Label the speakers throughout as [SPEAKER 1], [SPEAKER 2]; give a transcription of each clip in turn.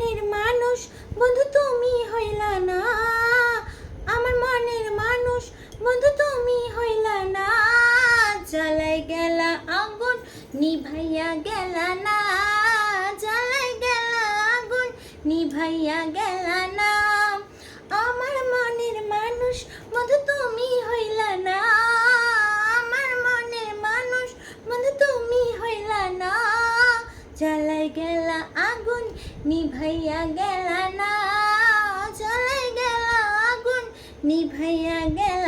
[SPEAKER 1] মনের মানুষ, বন্ধু তুমি হইলা না। আমার মনের মানুষ, বন্ধু তুমি হইলা না। জ্বালাই গেলা আগুন, নিভাইয়া গেলা না। জ্বালাই গেলা আগুন, নিভাইয়া গেলা না। আমার মনের মানুষ, বন্ধু তুমি হইলা না। আমার মনের মানুষ, বন্ধু তুমি হইলা না। জ্বালাই গেলা আগুন নিভাইয়া গেল না চলে গেল আগুন। নিভাইয়া গেলা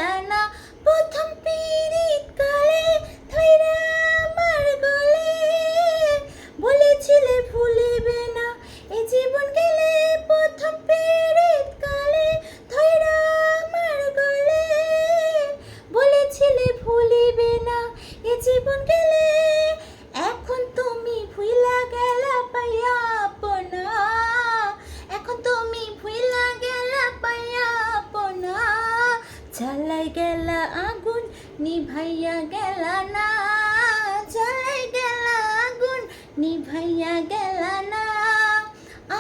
[SPEAKER 1] জ্বালাই গেলা আগুন, নিভাইয়া গেলা না। জ্বালাই গেলা আগুন, নিভাইয়া গেলা না।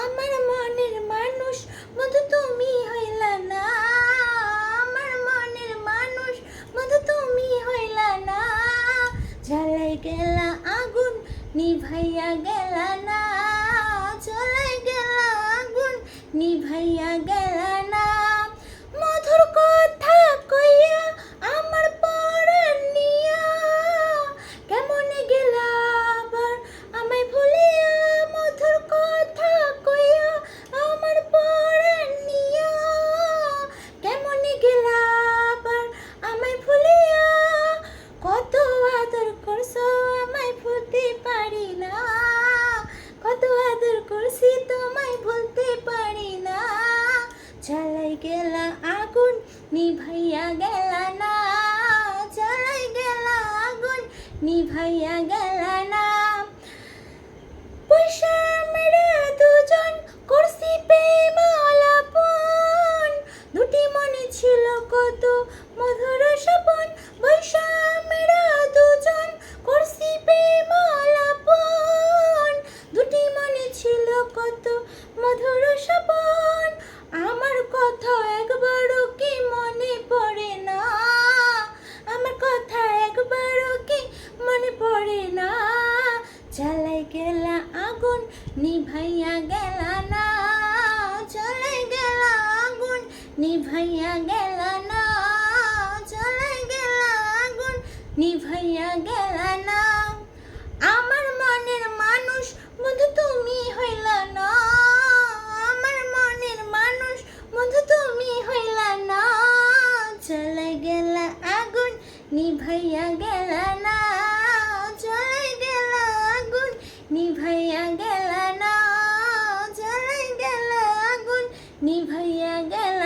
[SPEAKER 1] আমার মনের মানুষ মধু তুমি হইলা না। আমার মনের মানুষ মধু তুমি হইলা না। জ্বালাই গেলা আগুন, নিভাইয়া গেলা না। জ্বালাই গেলা আগুন, নিভাইয়া গেলা, আগুন নিভাইয়া গেলা না, জ্বালাই গেলা আগুন নিভাইয়া গেলা না। দুজন করছি প্রেম আলাপন দুটি মনে ছিল কত মধুর কথা একবারও কি মনে পড়ে না? আমার কথা একবারও কি মনে পড়ে না? জ্বালাই গেলা আগুন, নিভাইয়া গেলা না। জ্বালাই গেলা আগুন, নিভাইয়া গেলা না। জ্বালাই গেলা আগুন, নিভাইয়া গেলা না। আমার মনের মানুষ, বন্ধু তুমি নিভাইয়া গেল না চলে গেল আগুন। নিভাইয়া গেল না চলে গেল আগুন। নিভাইয়া গেলা